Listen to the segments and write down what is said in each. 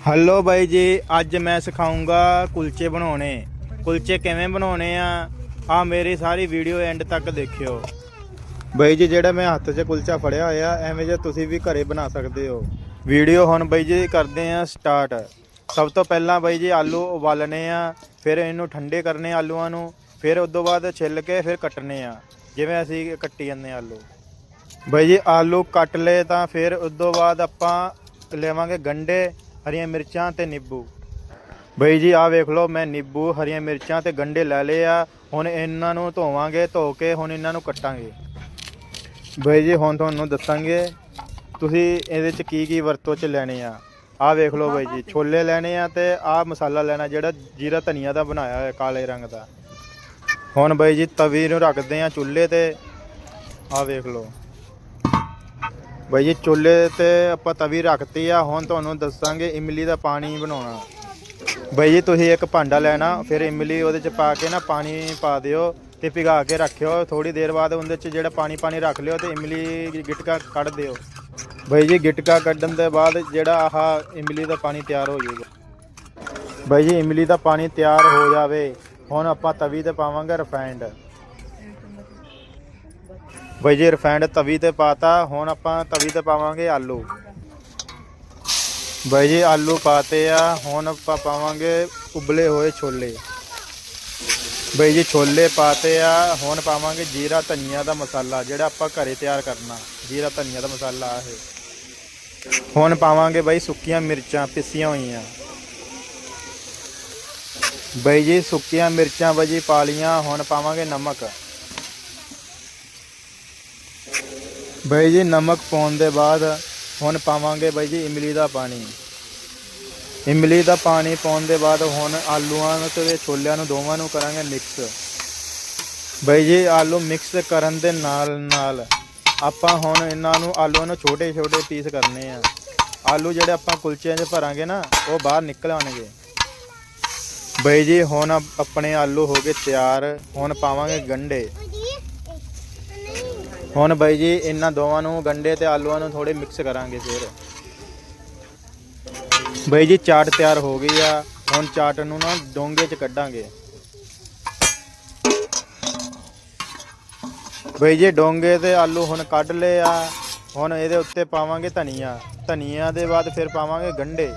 Hello ਬਾਈ ਜੀ, ਅੱਜ ਮੈਂ ਸਿਖਾਉਂਗਾ ਕੁਲਚੇ ਬਣਾਉਣੇ। ਕੁਲਚੇ ਕਿਵੇਂ ਬਣਾਉਣੇ ਆ? ਆ ਮੇਰੀ ਸਾਰੀ ਵੀਡੀਓ ਐਂਡ ਤੱਕ ਦੇਖਿਓ। ਬਾਈ ਜੀ, ਜਿਹੜਾ ਮੈਂ ਹੱਥ 'ਚ ਕੁਲਚਾ ਫੜਿਆ ਹੋਇਆ, ਐਵੇਂ ਜੇ ਤੁਸੀਂ ਵੀ ਘਰੇ ਬਣਾ ਸਕਦੇ ਹੋ। ਵੀਡੀਓ ਹੁਣ ਬਾਈ ਜੀ ਕਰਦੇ ਆ ਸਟਾਰਟ ਸਭ ਤੋਂ ਪਹਿਲਾਂ ਬਾਈ ਜੀ, ਆਲੂ ਉਬਾਲਣੇ ਆ, ਫਿਰ ਇਹਨੂੰ ਠੰਡੇ ਕਰਨੇ ਆਲੂਆਂ ਨੂੰ, ਫਿਰ ਉਸ ਤੋਂ ਬਾਅਦ ਛਿੱਲ ਕੇ ਫਿਰ ਕੱਟਣੇ ਆ। ਜਿਵੇਂ ਅਸੀਂ ਕੱਟੀ ਜਾਂਦੇ ਹਾਂ ਆਲੂ। ਬਾਈ ਜੀ, ਆਲੂ ਕੱਟ ਲਏ ਤਾਂ ਫਿਰ ਉਸ ਤੋਂ ਬਾਅਦ ਆਪਾਂ ਲੈਵਾਂਗੇ ਗੰਡੇ। ਹਰੀਆਂ ਮਿਰਚਾਂ ਤੇ ਨਿੰਬੂ। ਬਾਈ ਜੀ, ਆਹ ਵੇਖ ਲਓ, ਮੈਂ ਨਿੰਬੂ, ਹਰੀਆਂ ਮਿਰਚਾਂ ਤੇ ਗੰਡੇ ਲੈ ਲਏ ਆ। ਹੁਣ ਇਹਨਾਂ ਨੂੰ ਧੋਵਾਂਗੇ, ਧੋ ਕੇ ਹੁਣ ਇਹਨਾਂ ਨੂੰ ਕੱਟਾਂਗੇ। ਬਾਈ ਜੀ, ਹੁਣ ਤੁਹਾਨੂੰ ਦੱਸਾਂਗੇ, ਤੁਸੀਂ ਇਹਦੇ ਚ ਕੀ ਕੀ ਵਰਤੋਂ ਚ ਲੈਣੇ ਆ। ਆਹ ਵੇਖ ਲਓ ਬਾਈ ਜੀ, ਛੋਲੇ ਲੈਣੇ ਆ ਤੇ ਆਹ ਮਸਾਲਾ ਲੈਣਾ, ਜਿਹੜਾ ਜੀਰਾ ਧਨੀਆ ਦਾ ਬਣਾਇਆ ਹੋਇਆ, ਕਾਲੇ ਰੰਗ ਦਾ। ਹੁਣ ਬਾਈ ਜੀ, ਤਵੀ ਨੂੰ ਰੱਖਦੇ ਆ ਚੁੱਲ੍ਹੇ ਤੇ। ਆਹ ਵੇਖ ਲਓ। ਬਾਈ ਜੀ ਚੁੱਲ੍ਹੇ ਤੇ ਆਪਾਂ ਤਵੀ ਰੱਖਤੀ ਆ, ਹੁਣ ਤੁਹਾਨੂੰ ਦੱਸਾਂਗੇ ਇਮਲੀ ਦਾ ਪਾਣੀ ਬਣਾਉਣਾ। ਬਾਈ ਜੀ ਤੁਸੀਂ ਇੱਕ ਭਾਂਡਾ ਲੈਣਾ, ਫਿਰ ਇਮਲੀ ਉਹਦੇ ਚ ਪਾ ਕੇ ਨਾ ਪਾਣੀ ਪਾ ਦਿਓ ਤੇ ਪਿਘਾ ਕੇ ਰੱਖਿਓ। ਥੋੜੀ ਦੇਰ ਬਾਅਦ ਉਹਦੇ ਚ ਜਿਹੜਾ ਪਾਣੀ ਪਾਣੀ ਰੱਖ ਲਿਓ ਤੇ ਇਮਲੀ ਗਿਟਕਾ ਕੱਢ ਦਿਓ। ਬਾਈ ਜੀ ਗਿਟਕਾ ਕੱਢਣ ਦੇ ਬਾਅਦ ਜਿਹੜਾ ਆਹ ਇਮਲੀ ਦਾ ਪਾਣੀ ਤਿਆਰ ਹੋ ਜਾਊਗਾ। ਬਾਈ ਜੀ ਇਮਲੀ ਦਾ ਪਾਣੀ ਤਿਆਰ ਹੋ ਜਾਵੇ। ਹੁਣ ਆਪਾਂ ਤਵੀ ਤੇ ਪਾਵਾਂਗੇ ਰਿਫਾਈਂਡ ਬਾਈ ਜੀ ਰਿਫਾਈਂਡ ਤਵੀ ਤੇ ਪਾਤਾ, ਹੁਣ ਆਪਾਂ ਤਵੀ ਤੇ ਪਾਵਾਂਗੇ ਆਲੂ। ਬਾਈ ਜੀ, ਆਲੂ ਪਾਤੇ ਆ, ਹੁਣ ਆਪਾਂ ਪਾਵਾਂਗੇ ਉਬਲੇ ਹੋਏ ਛੋਲੇ। ਬਾਈ ਜੀ, ਛੋਲੇ ਪਾਤੇ ਆ, ਹੁਣ ਪਾਵਾਂਗੇ ਜੀਰਾ ਧਨੀਆ ਦਾ ਮਸਾਲਾ, ਜਿਹੜਾ ਆਪਾਂ ਘਰੇ ਤਿਆਰ ਕਰਨਾ। ਜੀਰਾ ਧਨੀਆ ਦਾ ਮਸਾਲਾ ਆ ਇਹ। ਹੁਣ ਪਾਵਾਂਗੇ ਬਾਈ ਸੁੱਕੀਆਂ ਮਿਰਚਾਂ, ਪਿਸੀਆਂ ਹੋਈਆਂ। ਬਾਈ ਜੀ, ਸੁੱਕੀਆਂ ਮਿਰਚਾਂ ਬਾਈ ਜੀ, ਪਾ ਲੀਆਂ ਹੁਣ ਪਾਵਾਂਗੇ ਨਮਕ। ਬਾਈ ਜੀ, ਨਮਕ ਪਾਉਣ ਦੇ ਬਾਅਦ ਹੁਣ ਪਾਵਾਂਗੇ ਬਾਈ ਜੀ, ਇਮਲੀ ਦਾ ਪਾਣੀ। ਇਮਲੀ ਦਾ ਪਾਣੀ ਪਾਉਣ ਦੇ ਬਾਅਦ ਹੁਣ ਆਲੂਆਂ ਨੂੰ ਤੇ ਛੋਲਿਆਂ ਨੂੰ ਦੋਵਾਂ ਨੂੰ ਕਰਾਂਗੇ ਮਿਕਸ ਬਾਈ ਜੀ, ਆਲੂ ਮਿਕਸ ਕਰਨ ਦੇ ਨਾਲ ਨਾਲ ਆਪਾਂ ਹੁਣ ਇਹਨਾਂ ਨੂੰ ਆਲੂਆਂ ਨੂੰ ਛੋਟੇ ਛੋਟੇ ਪੀਸ ਕਰਨੇ ਆ। ਆਲੂ ਜਿਹੜੇ ਆਪਾਂ ਕੁਲਚਿਆਂ 'ਚ ਭਰਾਂਗੇ ਨਾ, ਉਹ ਬਾਹਰ ਨਿਕਲ ਆਉਣਗੇ। ਬਾਈ ਜੀ, ਹੁਣ ਆਪਣੇ ਆਲੂ ਹੋ ਗਏ ਤਿਆਰ, ਹੁਣ ਪਾਵਾਂਗੇ ਗੰਢੇ। ਹੁਣ ਬਾਈ ਜੀ, ਇਹਨਾਂ ਦੋਵਾਂ ਨੂੰ ਗੰਡੇ ਤੇ ਆਲੂਆਂ ਨੂੰ ਥੋੜੇ ਮਿਕਸ ਕਰਾਂਗੇ ਫਿਰ। ਬਾਈ ਜੀ, ਚਾਟ ਤਿਆਰ ਹੋ ਗਈ ਆ। ਹੁਣ ਚਾਟ ਨੂੰ ਨਾ ਡੋਂਗੇ 'ਚ ਕੱਢਾਂਗੇ। ਬਾਈ ਜੀ, ਡੋਂਗੇ ਤੇ ਆਲੂ ਹੁਣ ਕੱਢ ਲਏ ਆ। ਹੁਣ ਇਹਦੇ ਉੱਤੇ ਪਾਵਾਂਗੇ ਧਨੀਆ। ਧਨੀਆ ਦੇ ਬਾਅਦ ਫਿਰ ਪਾਵਾਂਗੇ ਗੰਡੇ।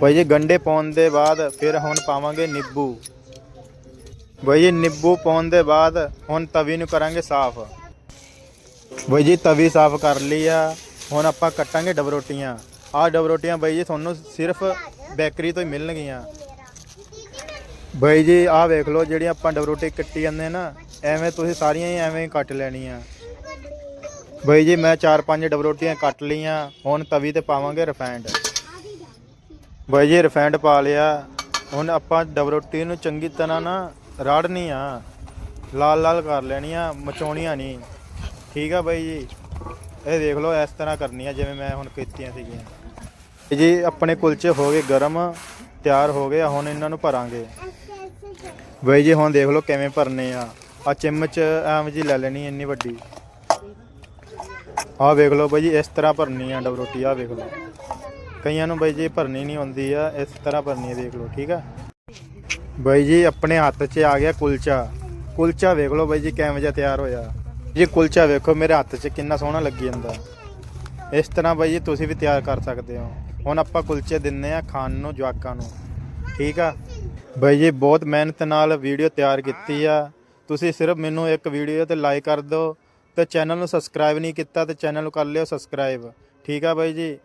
ਬਾਈ ਜੀ, ਗੰਡੇ ਪਾਉਣ ਦੇ ਬਾਅਦ ਫਿਰ ਹੁਣ ਪਾਵਾਂਗੇ ਨਿੰਬੂ। ਬਾਈ ਜੀ, ਨਿੰਬੂ ਪਾਉਣ ਦੇ ਬਾਅਦ ਹੁਣ ਤਵੀ ਨੂੰ ਕਰਾਂਗੇ ਸਾਫ਼। ਬਾਈ ਜੀ, ਤਵੀ ਸਾਫ਼ ਕਰ ਲਈ ਆ। ਹੁਣ ਆਪਾਂ ਕੱਟਾਂਗੇ ਡਬ ਰੋਟੀਆਂ। ਆਹ ਡਬ ਰੋਟੀਆਂ ਬਾਈ ਜੀ, ਤੁਹਾਨੂੰ ਸਿਰਫ ਬੇਕਰੀ ਤੋਂ ਹੀ ਮਿਲਣਗੀਆਂ। ਬਾਈ ਜੀ ਆਹ ਵੇਖ ਲਓ ਜਿਹੜੀਆਂ ਆਪਾਂ ਡਬ ਰੋਟੀ ਕੱਟੀ ਜਾਂਦੇ ਨਾ, ਐਵੇਂ ਤੁਸੀਂ ਸਾਰੀਆਂ ਹੀ ਐਵੇਂ ਹੀ ਕੱਟ ਲੈਣੀਆਂ। ਬਾਈ ਜੀ, ਮੈਂ 4-5 ਡਬ ਰੋਟੀਆਂ ਕੱਟ ਲਈਆਂ, ਹੁਣ ਤਵੀ ਤੇ ਪਾਵਾਂਗੇ ਰਿਫਾਈਂਡ ਬਾਈ ਜੀ ਰਿਫਾਈਂਡ ਪਾ ਲਿਆ। ਹੁਣ ਆਪਾਂ ਡਬ ਰੋਟੀ ਨੂੰ ਚੰਗੀ ਤਰ੍ਹਾਂ ਨਾ ਰਾੜਨੀ ਆ। ਲਾਲ ਲਾਲ ਕਰ ਲੈਣੀ ਆ, ਮਚਾਉਣੀਆਂ ਨਹੀਂ। ਠੀਕ ਆ ਬਾਈ ਜੀ। ਇਹ ਦੇਖ ਲਓ, ਇਸ ਤਰ੍ਹਾਂ ਕਰਨੀ ਆ, ਜਿਵੇਂ ਮੈਂ ਹੁਣ ਕੀਤੀਆਂ ਸੀਗੀਆਂ। ਇਹ ਜੀ, ਆਪਣੇ ਕੁਲਚੇ ਹੋ ਗਏ ਗਰਮ, ਤਿਆਰ ਹੋ ਗਏ ਹੁਣ ਇਹਨਾਂ ਨੂੰ ਭਰਾਂਗੇ। ਬਾਈ ਜੀ, ਹੁਣ ਦੇਖ ਲਓ ਕਿਵੇਂ ਭਰਨੇ ਆ। ਆ ਚਮਚ ਐਵੇਂ ਜੀ ਲੈ ਲੈਣੀ, ਇੰਨੀ ਵੱਡੀ। ਆਹ ਵੇਖ ਲਓ ਬਾਈ ਜੀ, ਇਸ ਤਰ੍ਹਾਂ ਭਰਨੀ ਆ ਡਬ ਰੋਟੀ ਆ ਵੇਖ ਲਓ। ਕਈਆਂ ਨੂੰ ਬਾਈ ਜੀ, ਭਰਨੀ ਨਹੀਂ ਆਉਂਦੀ ਆ, ਇਸ ਤਰ੍ਹਾਂ ਭਰਨੀ ਆ, ਦੇਖ ਲਓ, ਠੀਕ ਆ। ਬਾਈ ਜੀ, ਆਪਣੇ ਹੱਥ 'ਚ ਆ ਗਿਆ ਕੁਲਚਾ। ਕੁਲਚਾ ਵੇਖ ਲਓ ਬਾਈ ਜੀ, ਕਿਵੇਂ ਜਿਹਾ ਤਿਆਰ ਹੋਇਆ। ਜੀ, ਕੁਲਚਾ ਵੇਖੋ, ਮੇਰੇ ਹੱਥ 'ਚ ਕਿੰਨਾ ਸੋਹਣਾ ਲੱਗੀ ਜਾਂਦਾ। ਇਸ ਤਰ੍ਹਾਂ ਬਾਈ ਜੀ, ਤੁਸੀਂ ਵੀ ਤਿਆਰ ਕਰ ਸਕਦੇ ਹੋ। ਹੁਣ ਆਪਾਂ ਕੁਲਚੇ ਦਿੰਨੇ ਆ ਖਾਣ ਨੂੰ, ਜਵਾਕਾਂ ਨੂੰ। ਠੀਕ ਆ? ਬਾਈ ਜੀ, ਬਹੁਤ ਮਿਹਨਤ ਨਾਲ ਵੀਡੀਓ ਤਿਆਰ ਕੀਤੀ ਆ। ਤੁਸੀਂ ਸਿਰਫ ਮੈਨੂੰ ਇੱਕ ਵੀਡੀਓ ਤੇ ਲਾਈਕ ਕਰ ਦਿਓ। ਤੇ ਚੈਨਲ ਨੂੰ ਸਬਸਕ੍ਰਾਈਬ ਨਹੀਂ ਕੀਤਾ, ਤੇ ਚੈਨਲ ਨੂੰ ਕਰ ਲਿਓ ਸਬਸਕ੍ਰਾਈਬ। ਠੀਕ ਆ ਬਾਈ ਜੀ?